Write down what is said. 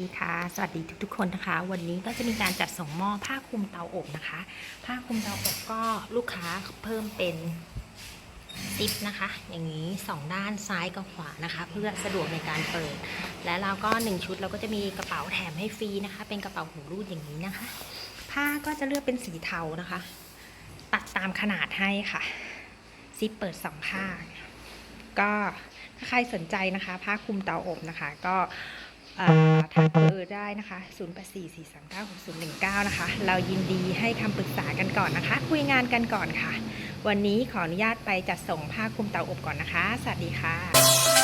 สวัสดีค่ะ สวัสดีทุกๆคนนะคะ วันนี้ก็จะมีการจัดส่งหม้อผ้าคลุมเตาอบนะคะ ผ้าคลุมเตาอบก็ลูกค้าเพิ่มเป็นซิปนะคะ อย่างนี้สองด้านซ้ายกับขวานะคะ เพื่อสะดวกในการเปิด และเราก็หนึ่งชุดเราก็จะมีกระเป๋าแถมให้ฟรีนะคะ เป็นกระเป๋าหูรูดอย่างนี้นะคะ ผ้าก็จะเลือกเป็นสีเทานะคะ ตัดตามขนาดให้ค่ะ ซิปเปิดสองข้างก็ถ้าใครสนใจนะคะ ผ้าคลุมเตาอบนะคะ ก็ ทักเบอร์ได้นะคะ 0844396019 นะคะ เรายินดีให้คำปรึกษากันก่อนนะคะ คุยงานกันก่อนค่ะ วันนี้ขออนุญาตไปจัดส่งผ้าคลุมเตาอบก่อนนะคะ สวัสดีค่ะ